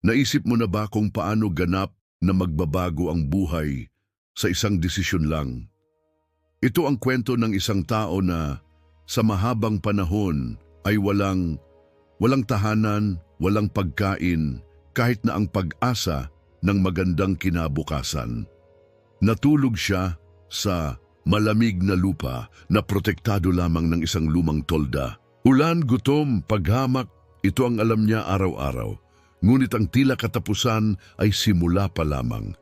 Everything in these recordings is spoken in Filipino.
Naisip mo na ba kung paano ganap na magbabago ang buhay sa isang desisyon lang? Ito ang kwento ng isang tao na sa mahabang panahon ay walang walang tahanan, walang pagkain, kahit na ang pag-asa ng magandang kinabukasan. Natulog siya sa malamig na lupa na protektado lamang ng isang lumang tolda. Ulan, gutom, paghamak, ito ang alam niya araw-araw. Ngunit ang tila katapusan ay simula pa lamang.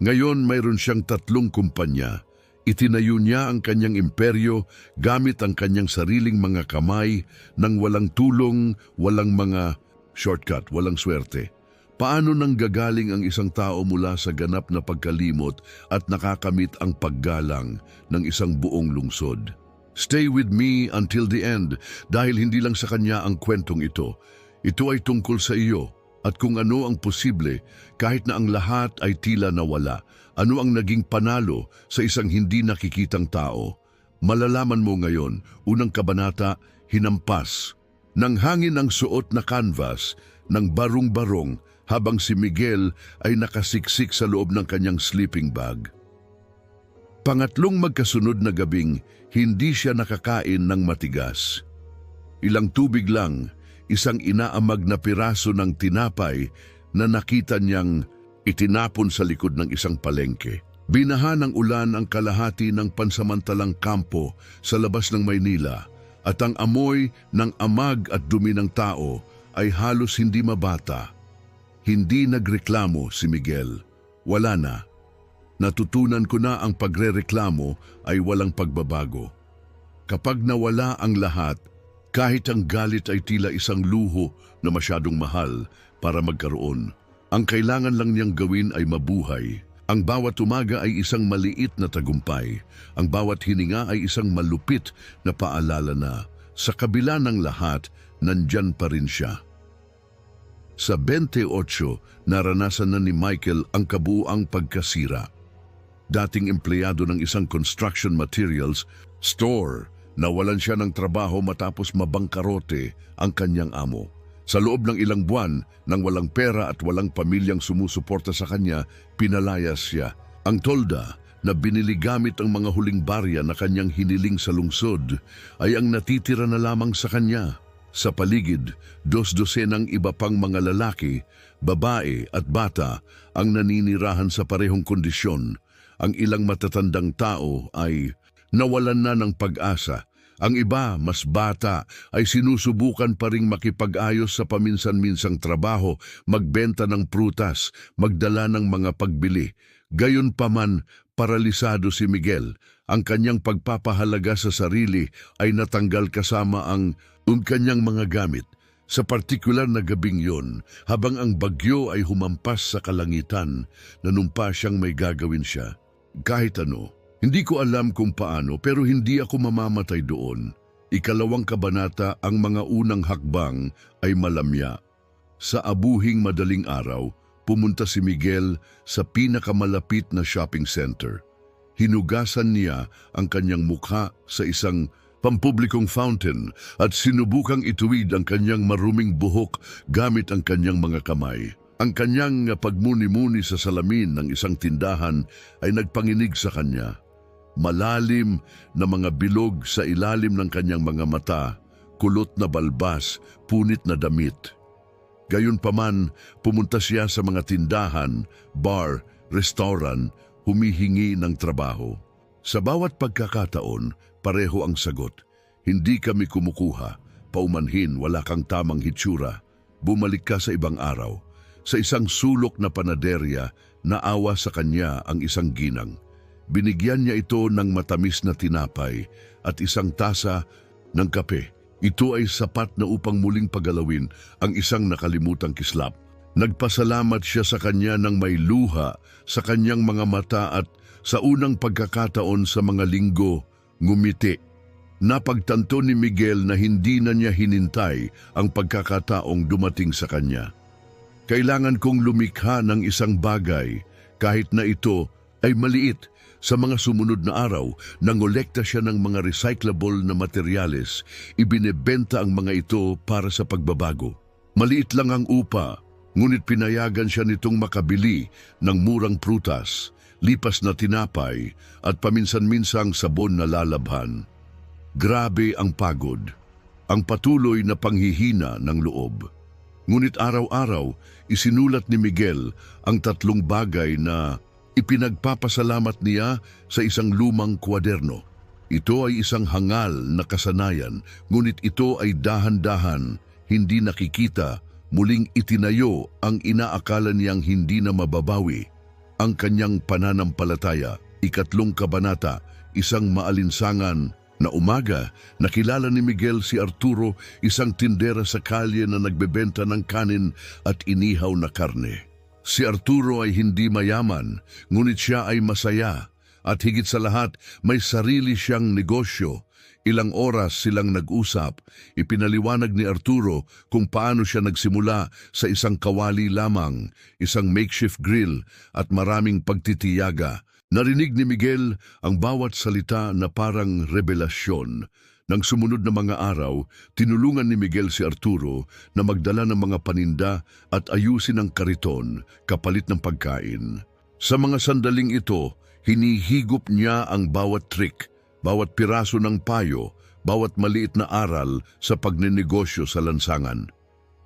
Ngayon mayroon siyang tatlong kumpanya. Itinayo niya ang kanyang imperyo gamit ang kanyang sariling mga kamay nang walang tulong, walang mga shortcut, walang swerte. Paano nang gagaling ang isang tao mula sa ganap na pagkalimot at nakakamit ang paggalang ng isang buong lungsod? Stay with me until the end dahil hindi lang sa kanya ang kwentong ito. Ito ay tungkol sa iyo at kung ano ang posible kahit na ang lahat ay tila nawala. Ano ang naging panalo sa isang hindi nakikitang tao? Malalaman mo ngayon, unang kabanata, hinampas. Nang hangin ang suot na canvas ng barong-barong habang si Miguel ay nakasiksik sa loob ng kanyang sleeping bag. Pangatlong magkasunod na gabing, hindi siya nakakain ng matigas. Ilang tubig lang, isang inaamag na piraso ng tinapay na nakita niyang itinapon sa likod ng isang palengke. Binaha ng ulan ang kalahati ng pansamantalang kampo sa labas ng Maynila at ang amoy ng amag at dumi ng tao ay halos hindi mabata. Hindi nagreklamo si Miguel. Wala na. Natutunan ko na ang pagrereklamo ay walang pagbabago. Kapag nawala ang lahat, kahit ang galit ay tila isang luho na masyadong mahal para magkaroon. Ang kailangan lang niyang gawin ay mabuhay. Ang bawat umaga ay isang maliit na tagumpay. Ang bawat hininga ay isang malupit na paalala na sa kabila ng lahat, nandyan pa rin siya. Sa 28, naranasan na ni Michael ang kabuuang pagkasira. Dating empleyado ng isang construction materials store, nawalan siya ng trabaho matapos mabangkarote ang kanyang amo. Sa loob ng ilang buwan, nang walang pera at walang pamilyang sumusuporta sa kanya, pinalayas siya. Ang tolda na binili gamit ang mga huling barya na kanyang hiniling sa lungsod ay ang natitira na lamang sa kanya. Sa paligid, dos-dosenang iba pang mga lalaki, babae at bata ang naninirahan sa parehong kondisyon. Ang ilang matatandang tao ay nawalan na ng pag-asa. Ang iba, mas bata, ay sinusubukan pa ring makipag-ayos sa paminsan-minsang trabaho, magbenta ng prutas, magdala ng mga pagbili. Gayon pa man, paralisado si Miguel. Ang kanyang pagpapahalaga sa sarili ay natanggal kasama ang ang kanyang mga gamit. Sa partikular na gabing yon, habang ang bagyo ay humampas sa kalangitan, nanumpa siyang may gagawin siya. Kahit ano, hindi ko alam kung paano pero hindi ako mamamatay doon. Ikalawang kabanata ang mga unang hakbang ay malamya. Sa abuhing madaling araw, pumunta si Miguel sa pinakamalapit na shopping center. Hinugasan niya ang kanyang mukha sa isang pampublikong fountain at sinubukang ituwid ang kanyang maruming buhok gamit ang kanyang mga kamay. Ang kanyang pagmuni-muni sa salamin ng isang tindahan ay nagpanginig sa kanya. Malalim na mga bilog sa ilalim ng kanyang mga mata, kulot na balbas, punit na damit. Gayunpaman, pumunta siya sa mga tindahan, bar, restaurant, humihingi ng trabaho. Sa bawat pagkakataon, pareho ang sagot. Hindi kami kumukuha, paumanhin wala kang tamang hitsura. Bumalik ka sa ibang araw. Sa isang sulok na panaderya, naawa sa kanya ang isang ginang. Binigyan niya ito ng matamis na tinapay at isang tasa ng kape. Ito ay sapat na upang muling pagalawin ang isang nakalimutang kislap. Nagpasalamat siya sa kanya ng may luha sa kanyang mga mata at sa unang pagkakataon sa mga linggo, ngumiti. Napagtanto ni Miguel na hindi na niya hinintay ang pagkakataong dumating sa kanya. Kailangan kong lumikha ng isang bagay kahit na ito ay maliit. Sa mga sumunod na araw, nangolekta siya ng mga recyclable na materyales. Ibinebenta ang mga ito para sa pagbabago. Maliit lang ang upa, Ngunit pinayagan siya nitong makabili ng murang prutas, lipas na tinapay at paminsan-minsang sabon na lalabhan. Grabe ang pagod, ang patuloy na panghihina ng loob. Ngunit araw-araw, isinulat ni Miguel ang tatlong bagay na ipinagpapasalamat niya sa isang lumang kwaderno. Ito ay isang hangal na kasanayan, ngunit ito ay dahan-dahan, hindi nakikita, muling itinayo ang inaakala niyang hindi na mababawi. Ang kanyang pananampalataya, ikatlong kabanata, isang maalinsangan na umaga, nakilala ni Miguel si Arturo, isang tindera sa kalye na nagbebenta ng kanin at inihaw na karne. Si Arturo ay hindi mayaman, ngunit siya ay masaya. At higit sa lahat, may sarili siyang negosyo. Ilang oras silang nag-usap, ipinaliwanag ni Arturo kung paano siya nagsimula sa isang kawali lamang, isang makeshift grill at maraming pagtitiyaga. Narinig ni Miguel ang bawat salita na parang revelasyon. Nang sumunod na mga araw, tinulungan ni Miguel si Arturo na magdala ng mga paninda at ayusin ang kariton kapalit ng pagkain. Sa mga sandaling ito, hinihigop niya ang bawat trick, bawat piraso ng payo, bawat maliit na aral sa pagnenegosyo sa lansangan.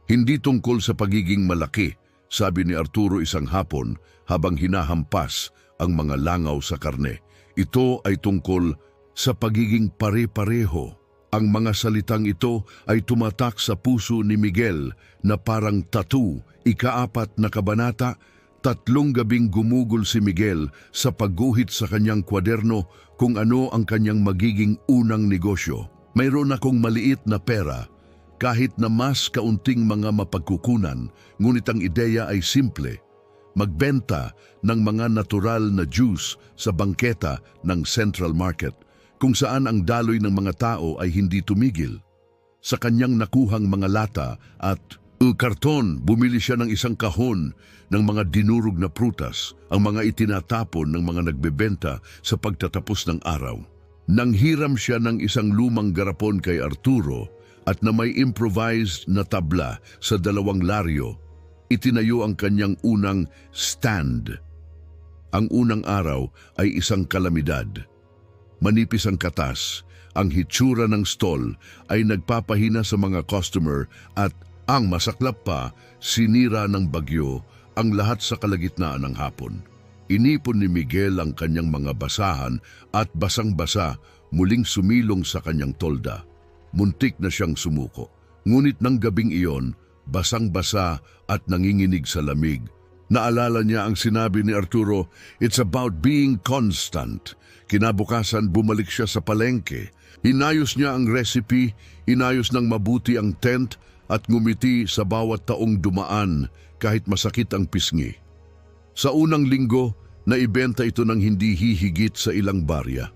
Hindi tungkol sa pagiging malaki, sabi ni Arturo isang hapon habang hinahampas ang mga langaw sa karne. Ito ay tungkol sa pagiging pare-pareho. Ang mga salitang ito ay tumatak sa puso ni Miguel na parang tattoo, ikaapat na kabanata, tatlong gabing gumugol si Miguel sa pagguhit sa kanyang kwaderno kung ano ang kanyang magiging unang negosyo. Mayroon akong maliit na pera, kahit na mas kaunting mga mapagkukunan, ngunit ang ideya ay simple. Magbenta ng mga natural na juice sa bangketa ng Central Market kung saan ang daloy ng mga tao ay hindi tumigil. Sa kanyang nakuhang mga lata at karton, bumili siya ng isang kahon ng mga dinurog na prutas, ang mga itinatapon ng mga nagbebenta sa pagtatapos ng araw. Nang hiram siya ng isang lumang garapon kay Arturo at na may improvised na tabla sa dalawang laryo, itinayo ang kanyang unang stand. Ang unang araw ay isang kalamidad. Manipis ang katas, ang hitsura ng stall ay nagpapahina sa mga customer at ang masaklap pa, sinira ng bagyo ang lahat sa kalagitnaan ng hapon. Inipon ni Miguel ang kanyang mga basahan at basang-basa muling sumilong sa kanyang tolda. Muntik na siyang sumuko. Ngunit ng gabing iyon, basang-basa at nanginginig sa lamig. Naalala niya ang sinabi ni Arturo, It's about being constant. Kinabukasan bumalik siya sa palengke. Inayos niya ang recipe, inayos ng mabuti ang tent at ngumiti sa bawat taong dumaan kahit masakit ang pisngi. Sa unang linggo, naibenta ito ng hindi hihigit sa ilang barya.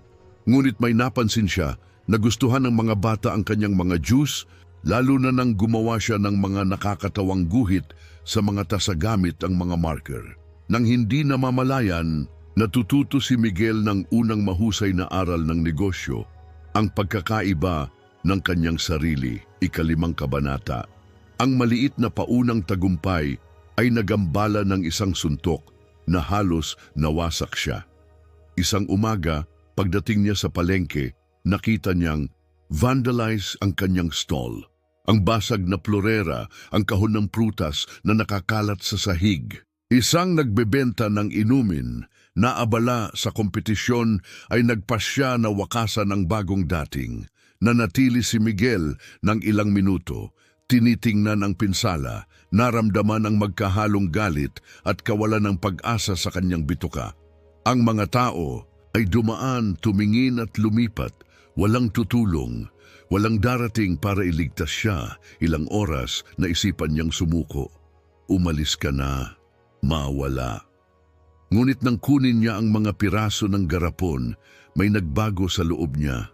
Ngunit may napansin siya na gustuhan ng mga bata ang kanyang mga juice lalo na nang gumawa siya ng mga nakakatawang guhit sa mga tasagamit ang mga marker. Nang hindi namamalayan, natututo si Miguel ng unang mahusay na aral ng negosyo, ang pagkakaiba ng kanyang sarili, ikalimang kabanata. Ang maliit na paunang tagumpay ay nagambala ng isang suntok na halos nawasak siya. Isang umaga, pagdating niya sa palengke, nakita niyang vandalize ang kanyang stall. Ang basag na plorera, ang kahon ng prutas na nakakalat sa sahig. Isang nagbebenta ng inumin na abala sa kompetisyon ay nagpasya na wakasan ng bagong dating. Nanatili si Miguel ng ilang minuto, tinitingnan ang pinsala, naramdaman ang magkahalong galit at kawalan ng pag-asa sa kanyang bituka. Ang mga tao ay dumaan, tumingin at lumipat, walang tutulong, Walang darating para iligtas siya ilang oras na isipan niyang sumuko. Umalis ka na, mawala. Ngunit nang kunin niya ang mga piraso ng garapon, may nagbago sa loob niya.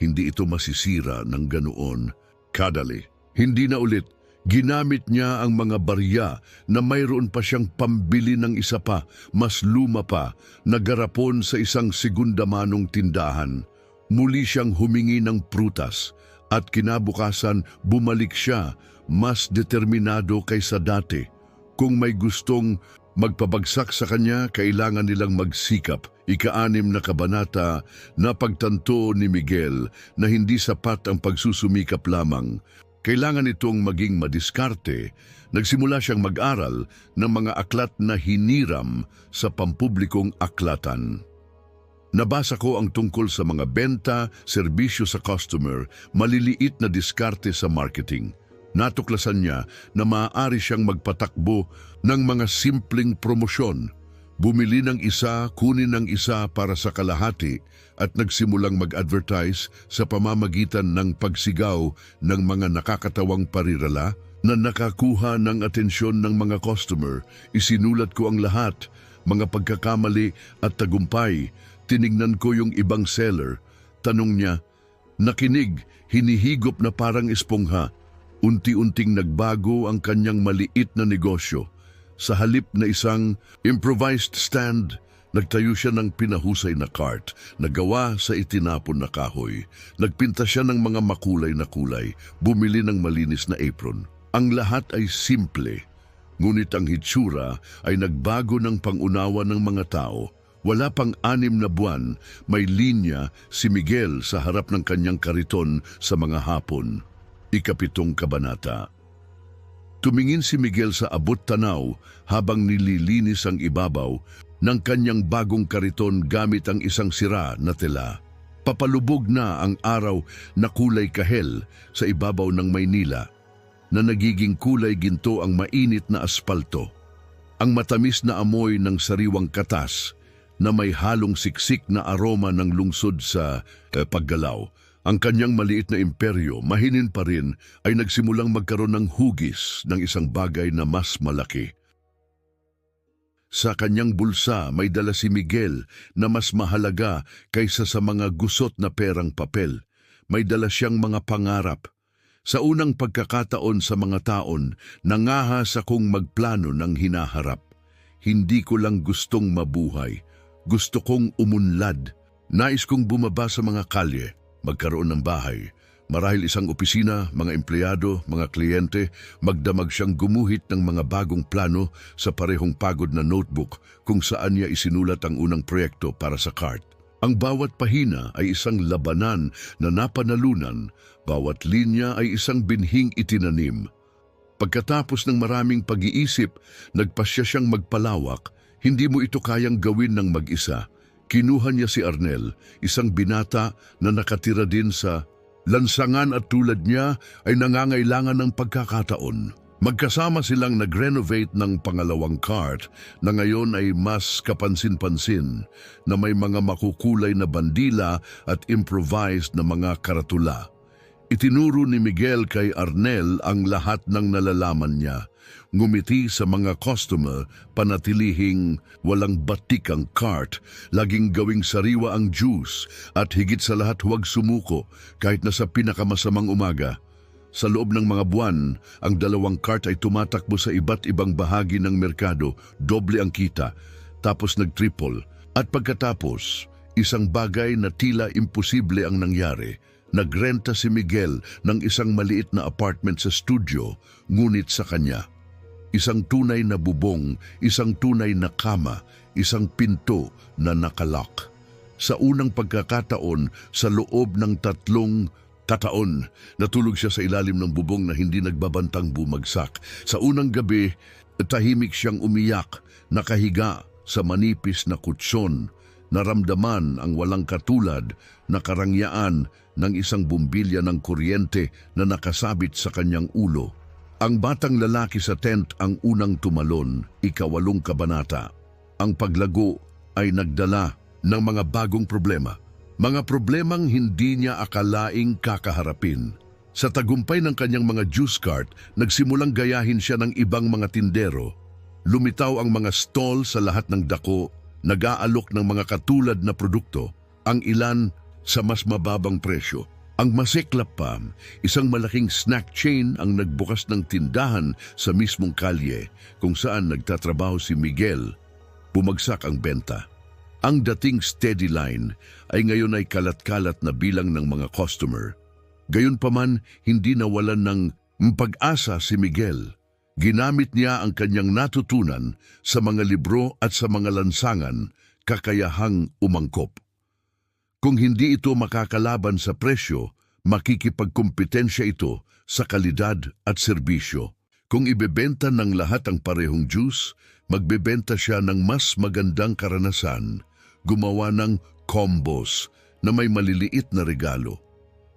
Hindi ito masisira ng ganoon. Kadali, hindi na ulit. Ginamit niya ang mga barya na mayroon pa siyang pambili ng isa pa, mas luma pa, na garapon sa isang segundamanong tindahan. Muli siyang humingi ng prutas at kinabukasan bumalik siya mas determinado kaysa dati. Kung may gustong magpabagsak sa kanya, kailangan nilang magsikap. Ikaanim na kabanata na pagtanto ni Miguel na hindi sapat ang pagsusumikap lamang. Kailangan itong maging madiskarte. Nagsimula siyang mag-aral ng mga aklat na hiniram sa pampublikong aklatan. Nabasa ko ang tungkol sa mga benta, serbisyo sa customer, maliliit na diskarte sa marketing. Natuklasan niya na maaari siyang magpatakbo ng mga simpleng promosyon. Bumili ng isa, kunin ng isa para sa kalahati at nagsimulang mag-advertise sa pamamagitan ng pagsigaw ng mga nakakatawang parirala na nakakuha ng atensyon ng mga customer. Isinulat ko ang lahat, mga pagkakamali at tagumpay. Tinignan ko yung ibang seller. Tanong niya, nakinig, hinihigop na parang espongha. Unti-unting nagbago ang kanyang maliit na negosyo. Sa halip na isang improvised stand, nagtayo siya ng pinahusay na cart na gawa sa itinapon na kahoy. Nagpinta siya ng mga makulay na kulay, bumili ng malinis na apron. Ang lahat ay simple, ngunit ang hitsura ay nagbago ng pangunawa ng mga tao. Wala pang anim na buwan, may linya si Miguel sa harap ng kanyang kariton sa mga hapon. Ikapitong kabanata. Tumingin si Miguel sa abot tanaw habang nililinis ang ibabaw ng kanyang bagong kariton gamit ang isang sira na tela. Papalubog na ang araw na kulay kahel sa ibabaw ng Maynila na nagiging kulay ginto ang mainit na aspalto. Ang matamis na amoy ng sariwang katas na may halong siksik na aroma ng lungsod sa eh, paggalaw. Ang kanyang maliit na imperyo, mahinin pa rin, ay nagsimulang magkaroon ng hugis ng isang bagay na mas malaki. Sa kanyang bulsa may dala si Miguel na mas mahalaga kaysa sa mga gusot na perang papel. May dala siyang mga pangarap. Sa unang pagkakataon sa mga taon, nangahas akong magplano ng hinaharap. Hindi ko lang gustong mabuhay. Gusto kong umunlad. Nais kong bumaba sa mga kalye, magkaroon ng bahay. Marahil isang opisina, mga empleyado, mga kliyente, magdamag siyang gumuhit ng mga bagong plano sa parehong pagod na notebook kung saan niya isinulat ang unang proyekto para sa cart. Ang bawat pahina ay isang labanan na napanalunan, bawat linya ay isang binhing itinanim. Pagkatapos ng maraming pag-iisip, nagpasya siyang magpalawak, hindi mo ito kayang gawin ng mag-isa. Kinuha niya si Arnel, isang binata na nakatira din sa lansangan at tulad niya ay nangangailangan ng pagkakataon. Magkasama silang nag-renovate ng pangalawang cart na ngayon ay mas kapansin-pansin na may mga makukulay na bandila at improvised na mga karatula. Itinuro ni Miguel kay Arnel ang lahat ng nalalaman niya. Ngumiti sa mga customer, panatilihing walang batik ang cart, laging gawing sariwa ang juice, at higit sa lahat huwag sumuko kahit na sa pinakamasamang umaga. Sa loob ng mga buwan, ang dalawang cart ay tumatakbo sa iba't ibang bahagi ng merkado, doble ang kita, tapos nag-triple. At pagkatapos, isang bagay na tila imposible ang nangyari – Nagrenta si Miguel ng isang maliit na apartment sa studio, ngunit sa kanya. Isang tunay na bubong, isang tunay na kama, isang pinto na nakalak. Sa unang pagkakataon, sa loob ng tatlong kataon, natulog siya sa ilalim ng bubong na hindi nagbabantang bumagsak. Sa unang gabi, tahimik siyang umiyak, nakahiga sa manipis na kutsyon, naramdaman ang walang katulad na karangyaan ng isang bumbilya ng kuryente na nakasabit sa kanyang ulo. Ang batang lalaki sa tent ang unang tumalon, ikawalong kabanata. Ang paglago ay nagdala ng mga bagong problema. Mga problemang hindi niya akalaing kakaharapin. Sa tagumpay ng kanyang mga juice cart, nagsimulang gayahin siya ng ibang mga tindero. Lumitaw ang mga stall sa lahat ng dako, nag-aalok ng mga katulad na produkto. Ang ilan sa mas mababang presyo. Ang maseklap pa, isang malaking snack chain ang nagbukas ng tindahan sa mismong kalye kung saan nagtatrabaho si Miguel. Bumagsak ang benta. Ang dating steady line ay ngayon ay kalat-kalat na bilang ng mga customer. Gayunpaman, hindi nawalan ng pag-asa si Miguel. Ginamit niya ang kanyang natutunan sa mga libro at sa mga lansangan, kakayahang umangkop. Kung hindi ito makakalaban sa presyo, makikipagkumpetensya ito sa kalidad at serbisyo. Kung ibebenta ng lahat ang parehong juice, magbebenta siya ng mas magandang karanasan, gumawa ng combos na may maliliit na regalo.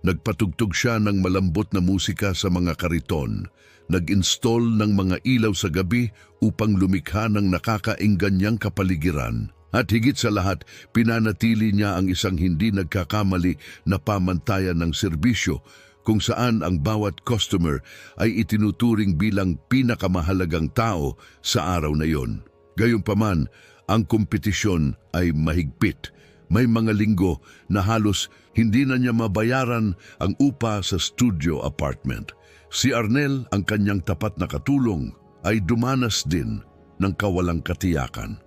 Nagpatugtog siya ng malambot na musika sa mga kariton, nag-install ng mga ilaw sa gabi upang lumikha ng nakakaingganyang kapaligiran. At higit sa lahat, pinanatili niya ang isang hindi nagkakamali na pamantayan ng serbisyo kung saan ang bawat customer ay itinuturing bilang pinakamahalagang tao sa araw na yon. Gayunpaman, ang kompetisyon ay mahigpit. May mga linggo na halos hindi na niya mabayaran ang upa sa studio apartment. Si Arnel, ang kanyang tapat na katulong, ay dumanas din ng kawalang katiyakan.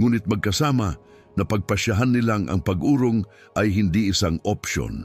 Ngunit magkasama, napagpasyahan nilang ang pag-urong ay hindi isang opsyon.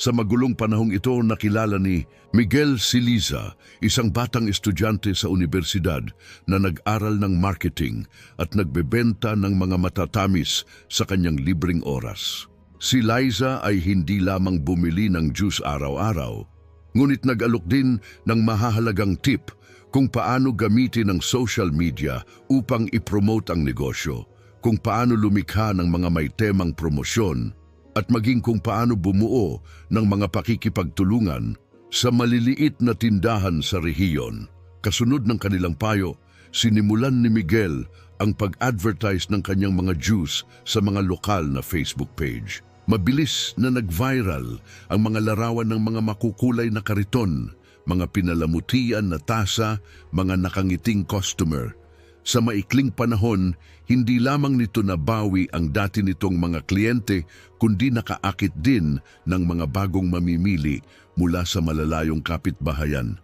Sa magulong panahong ito nakilala ni Miguel Siliza, isang batang estudyante sa universidad na nag-aral ng marketing at nagbebenta ng mga matatamis sa kanyang libreng oras. Si Liza ay hindi lamang bumili ng juice araw-araw, ngunit nag-alok din ng mahahalagang tip kung paano gamitin ang social media upang ipromote ang negosyo, kung paano lumikha ng mga may temang promosyon, at maging kung paano bumuo ng mga pakikipagtulungan sa maliliit na tindahan sa rehiyon. Kasunod ng kanilang payo, sinimulan ni Miguel ang pag-advertise ng kanyang mga juice sa mga lokal na Facebook page. Mabilis na nag-viral ang mga larawan ng mga makukulay na kariton mga pinalamutian na tasa, mga nakangiting customer. Sa maikling panahon, hindi lamang nito nabawi ang dati nitong mga kliyente, kundi nakaakit din ng mga bagong mamimili mula sa malalayong kapitbahayan.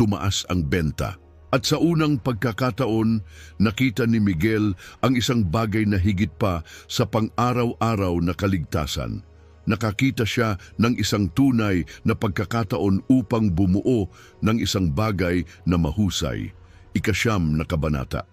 Tumaas ang benta. At sa unang pagkakataon, nakita ni Miguel ang isang bagay na higit pa sa pang-araw-araw na kaligtasan nakakita siya ng isang tunay na pagkakataon upang bumuo ng isang bagay na mahusay, ikasyam na kabanata.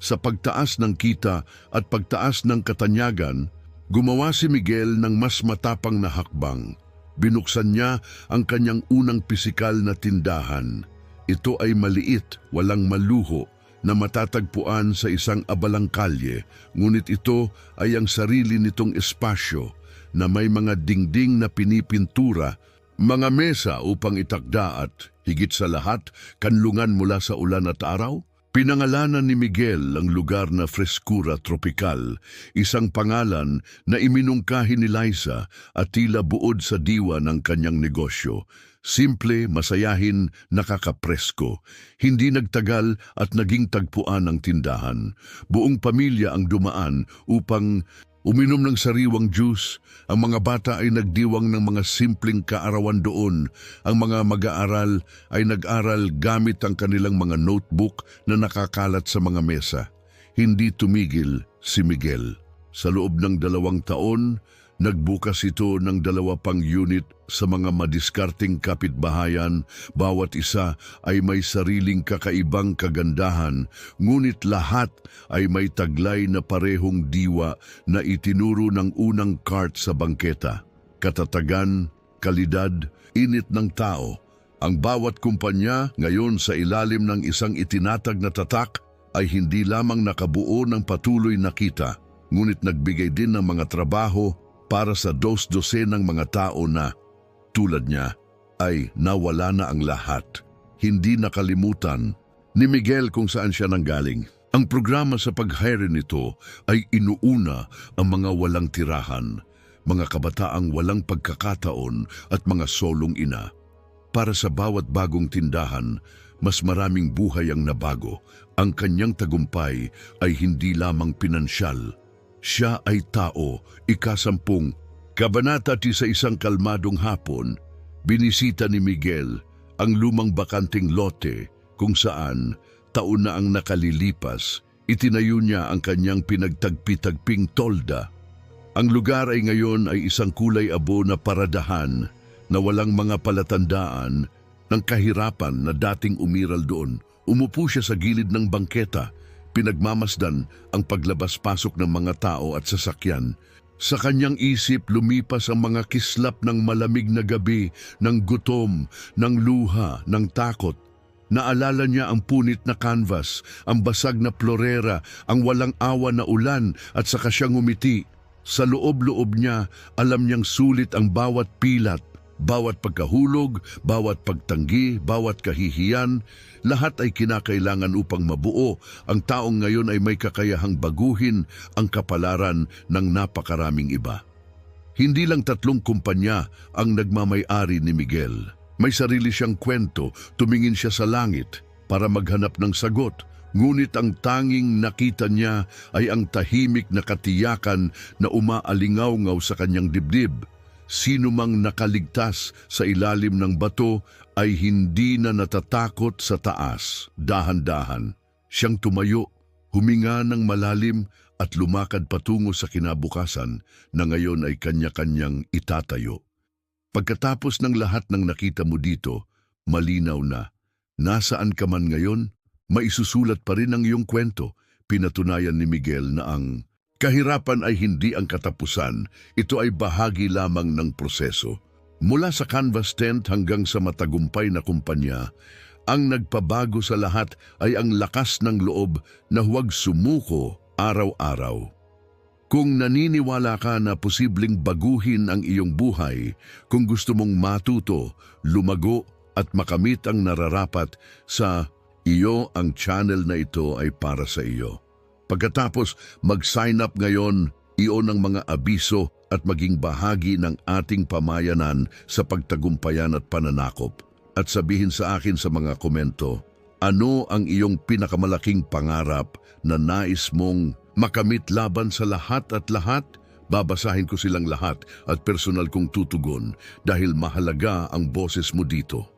Sa pagtaas ng kita at pagtaas ng katanyagan, gumawa si Miguel ng mas matapang na hakbang. Binuksan niya ang kanyang unang pisikal na tindahan. Ito ay maliit, walang maluho, na matatagpuan sa isang abalang kalye, ngunit ito ay ang sarili nitong espasyo na may mga dingding na pinipintura, mga mesa upang itakda at, higit sa lahat, kanlungan mula sa ulan at araw? Pinangalanan ni Miguel ang lugar na Frescura Tropical, isang pangalan na iminungkahi ni Liza at tila buod sa diwa ng kanyang negosyo. Simple, masayahin, nakakapresko. Hindi nagtagal at naging tagpuan ang tindahan. Buong pamilya ang dumaan upang Uminom ng sariwang juice, ang mga bata ay nagdiwang ng mga simpleng kaarawan doon. Ang mga mag-aaral ay nag-aral gamit ang kanilang mga notebook na nakakalat sa mga mesa. Hindi tumigil si Miguel. Sa loob ng dalawang taon, Nagbukas ito ng dalawa pang unit sa mga madiskarting kapitbahayan, bawat isa ay may sariling kakaibang kagandahan, ngunit lahat ay may taglay na parehong diwa na itinuro ng unang cart sa bangketa. Katatagan, kalidad, init ng tao. Ang bawat kumpanya ngayon sa ilalim ng isang itinatag na tatak ay hindi lamang nakabuo ng patuloy na kita, ngunit nagbigay din ng mga trabaho para sa dos-dose ng mga tao na, tulad niya, ay nawala na ang lahat. Hindi nakalimutan ni Miguel kung saan siya nanggaling. Ang programa sa pag-hire nito ay inuuna ang mga walang tirahan, mga kabataang walang pagkakataon at mga solong ina. Para sa bawat bagong tindahan, mas maraming buhay ang nabago. Ang kanyang tagumpay ay hindi lamang pinansyal, siya ay tao, ikasampung. Kabanata ti sa isang kalmadong hapon, binisita ni Miguel ang lumang bakanting lote kung saan taon na ang nakalilipas, itinayo niya ang kanyang pinagtagpi-tagping tolda. Ang lugar ay ngayon ay isang kulay abo na paradahan na walang mga palatandaan ng kahirapan na dating umiral doon. Umupo siya sa gilid ng bangketa, pinagmamasdan ang paglabas-pasok ng mga tao at sasakyan. Sa kanyang isip lumipas ang mga kislap ng malamig na gabi, ng gutom, ng luha, ng takot. Naalala niya ang punit na canvas, ang basag na florera, ang walang awa na ulan at saka siyang umiti. Sa loob-loob niya, alam niyang sulit ang bawat pilat, bawat pagkahulog, bawat pagtanggi, bawat kahihiyan, lahat ay kinakailangan upang mabuo. Ang taong ngayon ay may kakayahang baguhin ang kapalaran ng napakaraming iba. Hindi lang tatlong kumpanya ang nagmamay-ari ni Miguel. May sarili siyang kwento, tumingin siya sa langit para maghanap ng sagot. Ngunit ang tanging nakita niya ay ang tahimik na katiyakan na umaalingaw-ngaw sa kanyang dibdib. Sino mang nakaligtas sa ilalim ng bato ay hindi na natatakot sa taas. Dahan-dahan, siyang tumayo, huminga ng malalim at lumakad patungo sa kinabukasan na ngayon ay kanya-kanyang itatayo. Pagkatapos ng lahat ng nakita mo dito, malinaw na, nasaan ka man ngayon, maisusulat pa rin ang iyong kwento. Pinatunayan ni Miguel na ang kahirapan ay hindi ang katapusan, ito ay bahagi lamang ng proseso. Mula sa canvas tent hanggang sa matagumpay na kumpanya, ang nagpabago sa lahat ay ang lakas ng loob na huwag sumuko araw-araw. Kung naniniwala ka na posibleng baguhin ang iyong buhay, kung gusto mong matuto, lumago at makamit ang nararapat sa iyo, ang channel na ito ay para sa iyo. Pagkatapos mag-sign up ngayon, iyon ang mga abiso at maging bahagi ng ating pamayanan sa pagtagumpayan at pananakop. At sabihin sa akin sa mga komento, ano ang iyong pinakamalaking pangarap na nais mong makamit laban sa lahat at lahat? Babasahin ko silang lahat at personal kong tutugon dahil mahalaga ang boses mo dito.